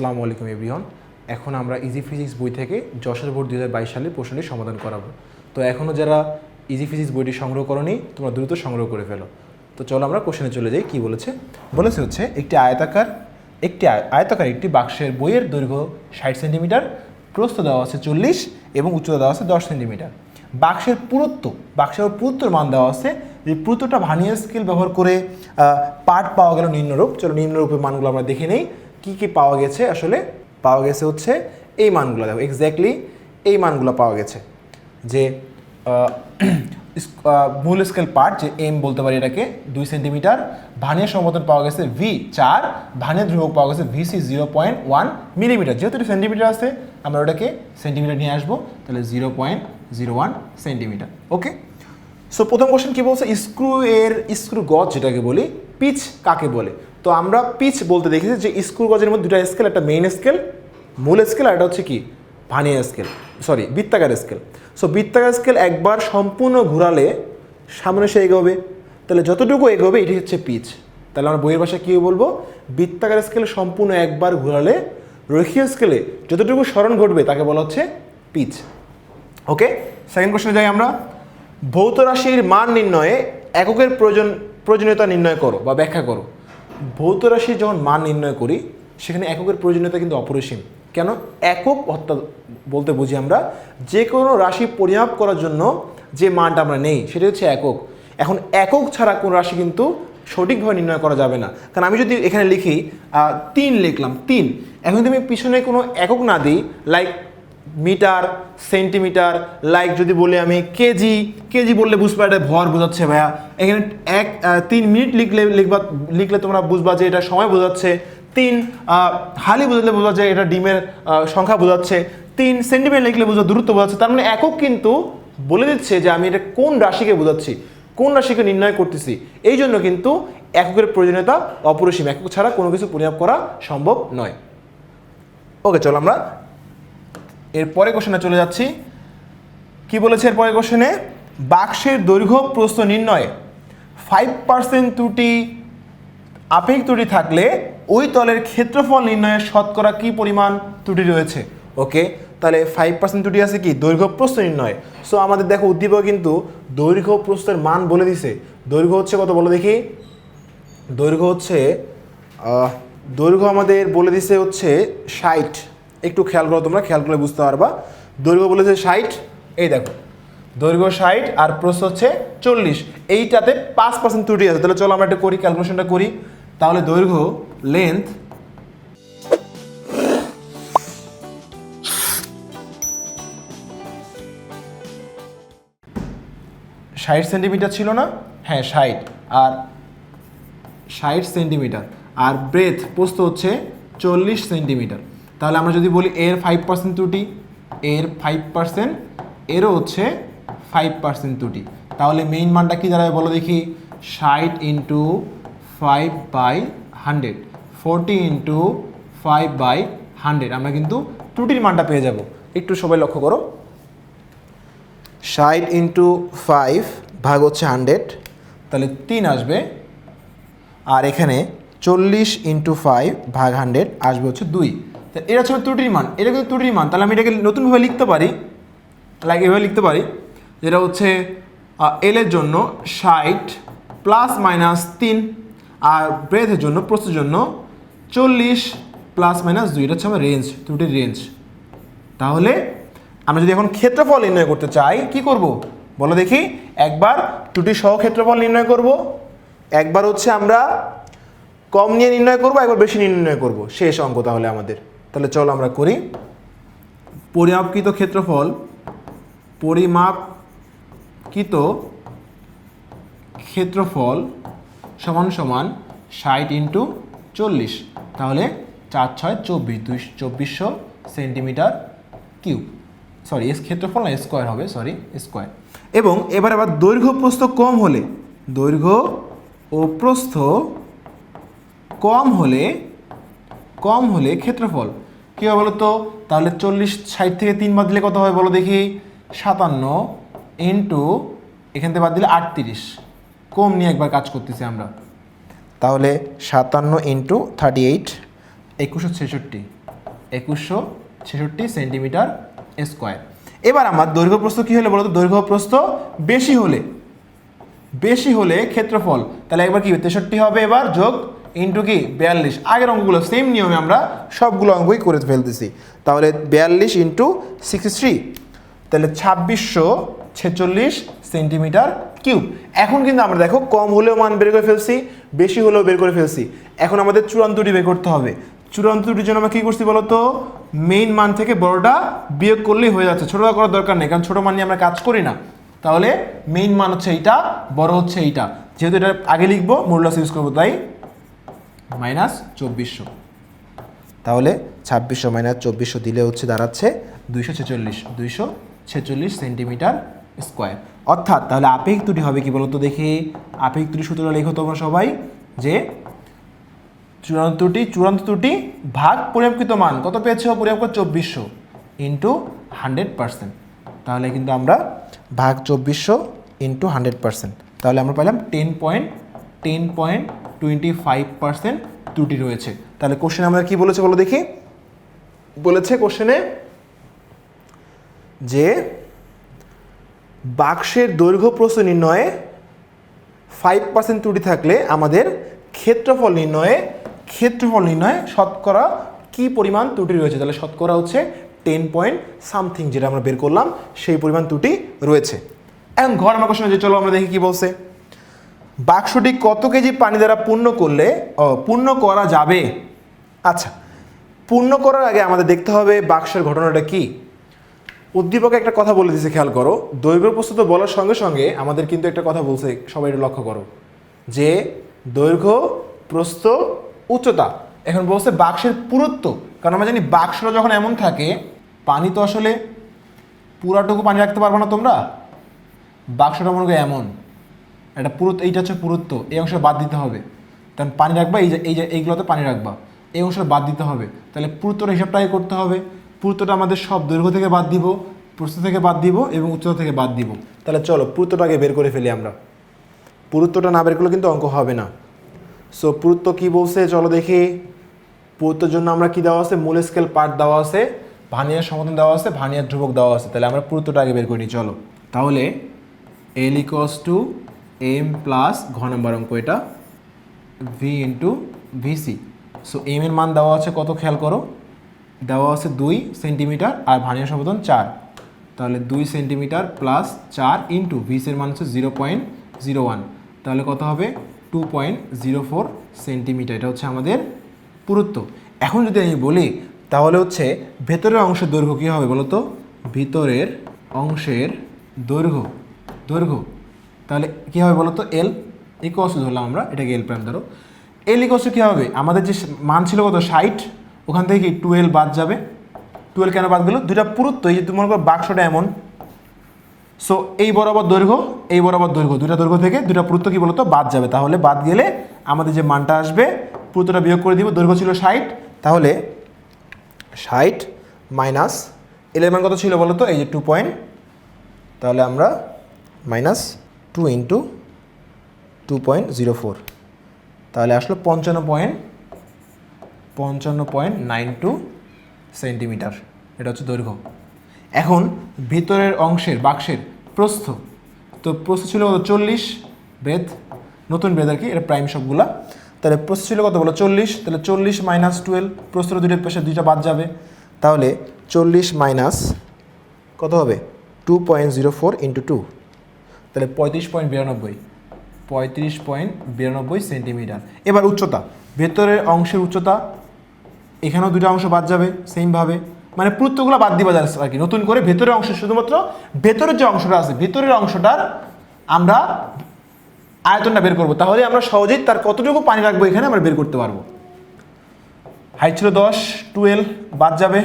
আসসালামু আলাইকুম এভরিওয়ান। এখন আমরা ইজি ফিজিক্স বই থেকে যশোর বোর্ড দু হাজার সালের প্রশ্নটি সমাধান করাবো। তো এখনও যারা ইজি ফিজিক্স বইটি সংগ্রহ করনি, তোমরা দ্রুত সংগ্রহ করে ফেলো। তো চলো আমরা কোশ্চেনে চলে যাই, কি বলেছে? বলেছে হচ্ছে, একটি আয়তাকার একটি আয়তাকার একটি বাক্সের বইয়ের দৈর্ঘ্য ষাট সেন্টিমিটার, প্রস্থ দেওয়া আছে চল্লিশ এবং উচ্চতা দেওয়া আছে দশ সেন্টিমিটার। বাক্সের পুরুত্ব, বাক্সের পুরুত্বর মান দেওয়া আছে যে পুরুত্বটা ভানিয়ার স্কেল ব্যবহার করে পার্ট পাওয়া গেল নিম্নরূপ। চলো নিম্নরূপের মানগুলো আমরা দেখে নেই। কী কী পাওয়া গেছে আসলে? পাওয়া গেছে হচ্ছে এই মানগুলো, দেখো এক্স্যাক্টলি এই মানগুলো পাওয়া গেছে। যে মূল স্কেল পার্ট যে এম বলতে পারি এটাকে, দুই সেন্টিমিটার ভানের সমর্থন পাওয়া গেছে ভি চার, ভানের ধ্রুবক পাওয়া গেছে VC zero point one millimetre যেহেতু এটা সেন্টিমিটার আছে, আমরা ওটাকে সেন্টিমিটার নিয়ে আসব, তাহলে zero point zero one centimetre okay so প্রথম কোশ্চেন কি বলছে? স্ক্রু এর স্ক্রু গজ, যেটাকে বলি, পিচ কাকে বলে? তো আমরা পিচ বলতে দেখেছি যে স্কুল গজের মধ্যে দুটা স্কেল একটা মেইন স্কেল মূল স্কেল আর একটা হচ্ছে কি? ভানিয়া স্কেল সরি বৃত্তাকার স্কেল সো বৃত্তাকার স্কেল একবার সম্পূর্ণ ঘোরালে সামনে সে এগোবে। তাহলে যতটুকু এগোবে এটি হচ্ছে পিচ তাহলে আমরা বইয়ের ভাষায় কী বলব? বৃত্তাকার স্কেল সম্পূর্ণ একবার ঘোরালে, রৈখিক স্কেলে যতটুকু স্মরণ ঘটবে, তাকে বলা হচ্ছে পিচ ওকে সেকেন্ড কোশ্চেনে যাই আমরা। ভৌত রাশির মান নির্ণয়ে এককের প্রয়োজন, প্রয়োজনীয়তা নির্ণয় করো বা ব্যাখ্যা করো। ভৌত রাশির যখন মান নির্ণয় করি, সেখানে এককের প্রয়োজনীয়তা কিন্তু অপরিসীম। কেন? একক অর্থাৎ বলতে বুঝি আমরা যে কোনো রাশি পরিমাপ করার জন্য যে মানটা আমরা নেই সেটা হচ্ছে একক। এখন একক ছাড়া কোন রাশি কিন্তু সঠিকভাবে নির্ণয় করা যাবে না। কারণ আমি যদি এখানে লিখি তিন লিখলাম, তিন। এখন যদি আমি পিছনে কোনো একক না দিই লাইক মিটার, সেন্টিমিটার লাইক যদি বলি আমি, কেজি কেজি বললে বুঝবা এটা ভর বোঝাচ্ছে ভাইয়া। এখানে এক তিন মিনিট লিখলে, লিখবা, লিখলে তোমরা বুঝবা যে এটা সময় বোঝাচ্ছে। তিন হালি বোঝালে বোঝা যায় এটা ডিমের সংখ্যা বোঝাচ্ছে। তিন সেন্টিমিটার লিখলে বোঝা দূরত্ব বোঝাচ্ছে। তার মানে একক কিন্তু বলে দিচ্ছে যে আমি এটা কোন রাশিকে বোঝাচ্ছি, কোন রাশিকে নির্ণয় করতেছি। এই জন্য কিন্তু এককের প্রয়োজনীয়তা অপরিসীম। একক ছাড়া কোনো কিছু পরিমাপ করা সম্ভব নয়। ওকে, চলো আমরা এরপরে কোশ্চেনে চলে যাচ্ছি। কি বলেছে এরপরে কোশ্চেনে? বাক্সের দৈর্ঘ্য, প্রস্থ নির্ণয়ে। ফাইভ পার্সেন্ট ত্রুটি, আপেক্ষিক ত্রুটি থাকলে ওই তলের ক্ষেত্রফল নির্ণয়ে শতকরা কি পরিমাণ ত্রুটি রয়েছে? ওকে তাহলে ফাইভ পার্সেন্ট ত্রুটি আছে কি? দৈর্ঘ্য, প্রস্থ নির্ণয়। সো আমাদের দেখো উদ্দীপক কিন্তু দৈর্ঘ্য, প্রস্থের মান বলে দিছে। দৈর্ঘ্য হচ্ছে কত বলো দেখি? দৈর্ঘ্য হচ্ছে দৈর্ঘ্য আমাদের বলে দিছে হচ্ছে ষাট। একটু খেয়াল করো তোমরা, খেয়াল করলে বুঝতে পারবা। দৈর্ঘ্য বলেছে ষাট, এই দেখো। দৈর্ঘ্য ষাট আর প্রস্থ হচ্ছে চল্লিশ। এইটাতে পাঁচ পার্সেন্ট ত্রুটি আছে। তাহলে চলো আমরা একটা করি ক্যালকুলেশনটা করি। তাহলে দৈর্ঘ্য লেন্থ ষাট সেন্টিমিটার ছিল না? হ্যাঁ ষাট। আর ষাট সেন্টিমিটার আর ব্রেথ প্রস্থ হচ্ছে চল্লিশ সেন্টিমিটার তাহলে আমরা যদি বলি এর ফাইভ পার্সেন্ট ত্রুটি, এর ফাইভ পার্সেন্ট এরও হচ্ছে ফাইভ পার্সেন্ট ত্রুটি। তাহলে মেইন মানটা কি দাঁড়াবে বলো দেখি? ষাট into five by hundred forty into five by hundred আমরা কিন্তু ত্রুটির মানটা পেয়ে যাব। একটু সবাই লক্ষ্য করো। ষাট ইন্টু ফাইভ ভাগ হচ্ছে হান্ড্রেড তাহলে তিন আসবে। আর এখানে চল্লিশ ইন্টু ফাইভ ভাগ হান্ড্রেড আসবে হচ্ছে দুই। এটা আমার ত্রুটির মান, এটা কিন্তু ত্রুটির মান। তাহলে আমি এটাকে নতুনভাবে লিখতে পারি লাইক এভাবে লিখতে পারি, যেটা হচ্ছে এল এর জন্য ষাট প্লাস মাইনাস তিন, আর ব্রেথের জন্য প্রস্তুর জন্য চল্লিশ প্লাস মাইনাস দুই। এটা হচ্ছে আমার রেঞ্জ ত্রুটির রেঞ্জ তাহলে আমরা যদি এখন ক্ষেত্রফল নির্ণয় করতে চাই, কি করব? বলো দেখি, একবার ত্রুটি সহ ক্ষেত্রফল নির্ণয় করব। একবার হচ্ছে আমরা কম নিয়ে নির্ণয় করব, একবার বেশি নির্ণয় করব। শেষ অঙ্ক তাহলে আমাদের। তাহলে চলো আমরা করি। পরিমাপকৃত ক্ষেত্রফল পরিমাপকৃত ক্ষেত্রফল সমান সমান ষাট ইন্টু চল্লিশ। তাহলে চার ছয় চব্বিশ দুই চব্বিশশো সেন্টিমিটার কিউব। সরি এস ক্ষেত্রফল না, স্কোয়ার হবে সরি স্কোয়ার। এবং এবার আবার দৈর্ঘ্য প্রস্থ কম হলে, দৈর্ঘ্য ও প্রস্থ কম হলে কম হলে ক্ষেত্রফল। কী হবে বলো তো তাহলে চল্লিশ, ষাট থেকে তিন বাদ দিলে কত হবে বলো দেখি? সাতান্ন ইন্টু এখান থেকে বাদ দিলে আটত্রিশ। কম নিয়ে একবার কাজ করতেছি আমরা। তাহলে সাতান্ন ইন্টু থার্টি এইট একুশশো ছেষট্টি। একুশশো ছেষট্টি সেন্টিমিটার স্কোয়ার এবার আমার দৈর্ঘ্য প্রস্থ কী হলে বলো তো? দৈর্ঘ্য প্রস্থ বেশি হলে। বেশি হলে ক্ষেত্রফল। তাহলে একবার কি তেষট্টি হবে এবার যোগ ইন্টু কি? বিয়াল্লিশ। আগের অঙ্কগুলো সেম নিয়মে আমরা সবগুলো অঙ্কই করে ফেলতেছি। তাহলে বিয়াল্লিশ ইন্টু সিক্সটি থ্রি তাহলে ছাব্বিশশো ছেচল্লিশ সেন্টিমিটার কিউব এখন কিন্তু আমরা দেখো, কম হলেও মান বের করে ফেলছি, বেশি হলেও বের করে ফেলছি। এখন আমাদের চূড়ান্তটি বের করতে হবে। চূড়ান্ত ত্রুটির জন্য আমরা কী করছি বলো তো মেইন মান থেকে বড়টা বিয়োগ করলেই হয়ে যাচ্ছে। ছোটোটা করার দরকার নেই, কারণ ছোটো মান নিয়ে আমরা কাজ করি না। তাহলে মেইন মান হচ্ছে এইটা, বড় হচ্ছে এইটা। যেহেতু এটা আগে লিখব মূল্যাস ইউজ করব, তাই মাইনাস চব্বিশশো। তাহলে ছাব্বিশশো মাইনাস চব্বিশশো দিলে হচ্ছে দাঁড়াচ্ছে দুইশো ছেচল্লিশ দুইশো ছেচল্লিশ সেন্টিমিটার স্কোয়ার। অর্থাৎ তাহলে আপেক্ষিক ত্রুটি হবে কি বলতো দেখি? আপেক্ষিক ত্রুটি সূত্রটা লেখো তোমরা সবাই যে চূড়ান্ত ত্রুটি চূড়ান্ত ত্রুটি ভাগ পরিমাপকৃত মান। কত পেয়েছ? পরিমাপ চব্বিশশো ইন্টু হান্ড্রেড পার্সেন্ট তাহলে কিন্তু আমরা ভাগ চব্বিশশো ইন্টু হান্ড্রেড পার্সেন্ট তাহলে আমরা পেলাম ten point ten point twenty five percent ত্রুটি রয়েছে। তাহলে কোশ্চেনে আমরা কি বলেছে বলো দেখি? বলেছে কোশ্চেনে যে বাক্সের দৈর্ঘ্য প্রস্থ নির্ণয়ে ফাইভ পার্সেন্ট ত্রুটি থাকলে আমাদের ক্ষেত্রফল নির্ণয়ে ক্ষেত্রফল নির্ণয়ে শতকরা কি পরিমাণ ত্রুটি রয়েছে? তাহলে শতকরা হচ্ছে টেন পয়েন্ট সামথিং যেটা আমরা বের করলাম, সেই পরিমাণ ত্রুটি রয়েছে। এখন ঘর আমার কোশ্চেন যে চলো আমরা দেখি কি বলছে। বাক্সটি কত কেজি পানি দ্বারা পূর্ণ করলে পূর্ণ করা যাবে? আচ্ছা পূর্ণ করার আগে আমাদের দেখতে হবে বাক্সের ঘটনাটা কি। উদ্দীপকে একটা কথা বলে দিয়েছে খেয়াল করো। দৈর্ঘ্য প্রস্তুত বলার সঙ্গে সঙ্গে আমাদের কিন্তু একটা কথা বলছে, সবাই একটু লক্ষ্য করো। যে দৈর্ঘ্য প্রস্থ উচ্চতা, এখন বলছে বাক্সের পুরুত্ব। কারণ আমরা জানি বাক্সটা যখন এমন থাকে, পানি তো আসলে পুরাটুকু পানি রাখতে পারব না তোমরা। বাক্সটা মনে করো এমন। এটা পুরুত, এইটা হচ্ছে পুরুত্ব, এই অংশ বাদ দিতে হবে। কারণ পানি রাখবা, এই যে এই যে, এইগুলোতে পানি রাখবা। এই অংশটা বাদ দিতে হবে। তাহলে পুরুত্বর হিসাবটাই করতে হবে। পুরুত্বটা আমাদের সব দৈর্ঘ্য থেকে বাদ দিব, প্রস্থ থেকে বাদ দিব এবং উচ্চতা থেকে বাদ দিব। তাহলে চলো পুরুত্বটাকে বের করে ফেলি আমরা। পুরুত্বটা না বের করলে কিন্তু অঙ্ক হবে না। সো পুরুত্ব কি বলছে? চলো দেখি। পুরুত্বের জন্য আমরা কি দেওয়া আছে? মূল স্কেল পার্ট দেওয়া আছে, ভানিয়ার সমাধান দেওয়া আছে, ভানিয়ার ধ্রুবক দেওয়া আছে। তাহলে আমরা পুরুত্বটা আগে বের করি চলো। তাহলে l equals to m plus ঘ নম্বর অঙ্ক এটা v into VC so m এর মান দেওয়া আছে কত খেয়াল করো? দেওয়া আছে দুই সেন্টিমিটার আর ভানিয়া সমাধান চার। তাহলে দুই সেন্টিমিটার প্লাস চার ইন্টু ভিসের মান হচ্ছে জিরো পয়েন্ট জিরো ওয়ান তাহলে কত হবে? Two point zero four centimetre. এটা হচ্ছে আমাদের পুরুত্ব। এখন যদি আমি বলি, তাহলে হচ্ছে ভেতরের অংশের দৈর্ঘ্য কী হবে বলো তো ভিতরের অংশের দৈর্ঘ্য। দৈর্ঘ্য। তাহলে কী হবে বলো তো? এল ইকোয়াস ধরলাম আমরা, এটাকে এল প্রাইম ধরো। এল ইকোয়াস কী হবে? আমাদের যে মান ছিল কত? ষাট। ওখান থেকে কি টুয়েলভ বাদ যাবে? টুয়েলভ কেন বাদ গেলো? দুইটা পুরুত্ব, এই যে তুমি মনে করো বাক্সটা এমন। সো এই বরাবর দৈর্ঘ্য, এই বরাবর দৈর্ঘ্য দুটা দৈর্ঘ্য থেকে দুটা পুরুত্ব কি বলতো? বাদ যাবে। তাহলে বাদ গেলে আমাদের যে মানটা আসবে, পুরুত্বটা বিয়োগ করে দিব, দৈর্ঘ্য ছিল ষাট। তাহলে ষাট মাইনাস এলের মান কত ছিল বলো তো? এই যে টু পয়েন্ট তাহলে আমরা minus two into two point zero four তাহলে আসলো পঞ্চান্ন পয়েন্ট পঞ্চান্ন পয়েন্ট নাইন টু সেন্টিমিটার এটা হচ্ছে দৈর্ঘ্য। এখন ভিতরের অংশের, বাক্সের প্রস্থ। তো প্রস্থ ছিল কত? চল্লিশ। ব্রেথ নতুন ব্রেথ আর কি, এটা প্রাইম সবগুলা। তাহলে প্রস্থ ছিল কত বলো? চল্লিশ। তাহলে চল্লিশ মাইনাস টুয়েলভ প্রস্থর দুটো পেশে দুইটা বাদ যাবে। তাহলে চল্লিশ মাইনাস কত হবে? Two point zero four into two তাহলে পঁয়ত্রিশ পয়েন্ট বিরানব্বই। পঁয়ত্রিশ পয়েন্ট বিরানব্বই সেন্টিমিটার। এবার উচ্চতা। ভেতরের অংশের উচ্চতা, এখানেও দুটো অংশ বাদ যাবে সেমভাবে মানে পুরুত্বগুলো বাদ দিবা যাচ্ছে আর কি। নতুন করে ভেতরের অংশ শুধুমাত্র ভেতরের যে অংশটা আছে, ভেতরের অংশটার আমরা আয়তনটা বের করব। তাহলে আমরা সহজেই তার কতটুকু পানি রাখব এখানে আমরা বের করতে পারব। হাইট ছিল দশ টুয়েলভ বাদ যাবে।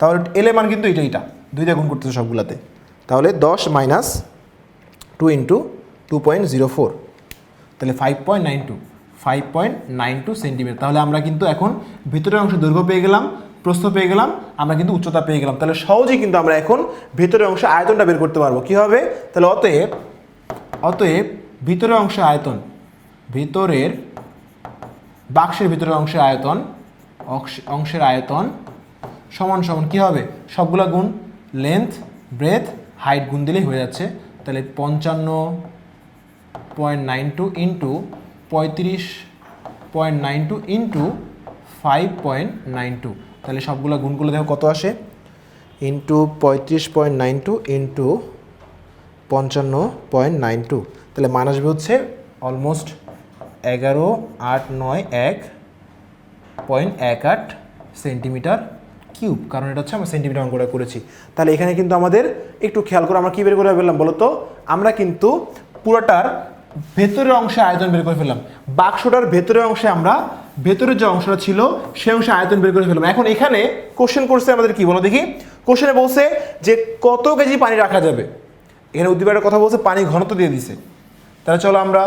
তাহলে এলে মান কিন্তু এটা এটা দুইটা গুণ করতেছে সবগুলাতে। তাহলে দশ minus two into two point zero four তাহলে five point nine two five point nine two centimetre তাহলে আমরা কিন্তু এখন ভিতরের অংশ দৈর্ঘ্য পেয়ে গেলাম, প্রস্থ পেয়ে গেলাম, আমরা কিন্তু উচ্চতা পেয়ে গেলাম। তাহলে সহজেই কিন্তু আমরা এখন ভিতরের অংশ আয়তনটা বের করতে পারব। কী হবে? তাহলে অতএব অতএব ভিতরের অংশে আয়তন, ভিতরের বাক্সের ভিতরের অংশে আয়তন অংশ- অংশের আয়তন সমান সমান কী হবে? সবগুলা গুণ লেন্থ ব্রেথ হাইট গুণ দিলেই হয়ে যাচ্ছে। তাহলে পঞ্চান্ন পয়েন্ট নাইন টু ইন্টু পঁয়ত্রিশ point nine two into five point nine two তাহলে সবগুলো গুণগুলো দেখো কত আসে? ইন্টু পঁয়ত্রিশ পয়েন্ট নাইন টু ইন্টু পঞ্চান্ন পয়েন্ট নাইন টু তাহলে মান আসবে হচ্ছে অলমোস্ট এগারো আট নয় এক পয়েন্ট এক আট সেন্টিমিটার কিউব, কারণ এটা হচ্ছে আমরা সেন্টিমিটার অঙ্কটা করেছি। তাহলে এখানে কিন্তু আমাদের একটু খেয়াল করে আমরা কী বের করে ফেললাম বলো তো আমরা কিন্তু পুরোটার ভেতরের অংশে আয়তন বের করে ফেললাম। বাক্সটার ভেতরের অংশে আমরা, ভেতরের যে অংশটা ছিল সেই অংশে আয়তন বের করে ফেললাম। এখন এখানে কোশ্চেন করছে আমাদের কি বলো দেখি? কোশ্চেনে বলছে যে কত কেজি পানি রাখা যাবে? এখানে উদ্দীপকের কথা বলছে, পানি ঘনত্ব দিয়ে দিছে। তাহলে চলো আমরা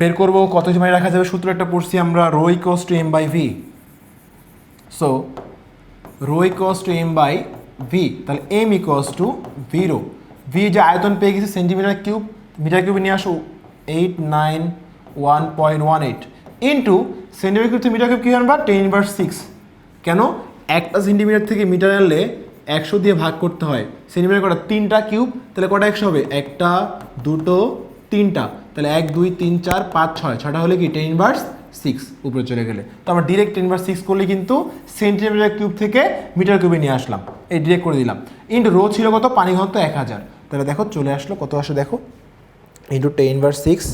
বের করব কত কেজি পানি রাখা যাবে সূত্র একটা পড়ছি আমরা rho equals to m by v so rho equals to m by v তাহলে m equals to v rho. V যে আয়তন পেয়ে গেছে সেন্টিমিটার কিউব মিটার কিউবে নিয়ে আসো eight nine one point one eight into centimetre cube metre cube কী আনবা ten inverse six কেন? একটা সেন্টিমিটার থেকে মিটার আনলে একশো দিয়ে ভাগ করতে হয়। সেন্টিমিটার কটা? তিনটা কিউব তাহলে কটা একশো হবে? একটা, দুটো, তিনটা। তাহলে এক, দুই, তিন, চার, পাঁচ, ছয়। ছটা হলে কি? টেন ইনভার্স সিক্স উপরে চলে গেলে। তো আমরা ডিরেক্ট টেন ইনভার্স সিক্স করলে কিন্তু সেন্টিমিটার কিউব থেকে মিটার কিউবে নিয়ে আসলাম। এই ডিরেক্ট করে দিলাম। ইন্টু রো ছিল কত? পানি ঘনত্ব এক হাজার। তাহলে দেখো, চলে আসলো, কত আসে দেখো? ইন্টু টেন ইনভার্স সিক্স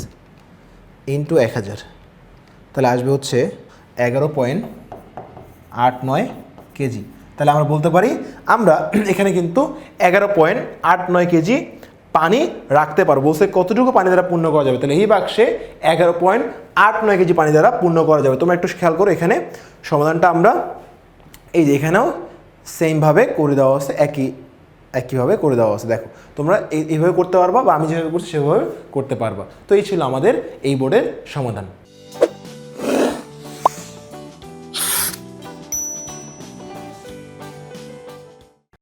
ইন্টু এক হাজার। তাহলে আসবে হচ্ছে এগারো পয়েন্ট আট নয় কেজি। তাহলে আমরা বলতে পারি, আমরা এখানে কিন্তু এগারো পয়েন্ট আট নয় কেজি পানি রাখতে পারব। বলছে, কতটুকু পানি দ্বারা পূর্ণ করা যাবে? তাহলে এই বাক্সে এগারো পয়েন্ট আট নয় কেজি পানি দ্বারা পূর্ণ করা যাবে। তোমরা একটু খেয়াল করো এখানে। সমাধানটা আমরা এই যে এখানেও সেমভাবে করে দেওয়া আছে, একই, একইভাবে করে দেওয়া আছে। দেখো, তোমরা এই- এইভাবে করতে পারবা বা আমি যেভাবে করছি সেভাবে করতে পারবা। তো এই ছিল আমাদের এই বোর্ডের সমাধান।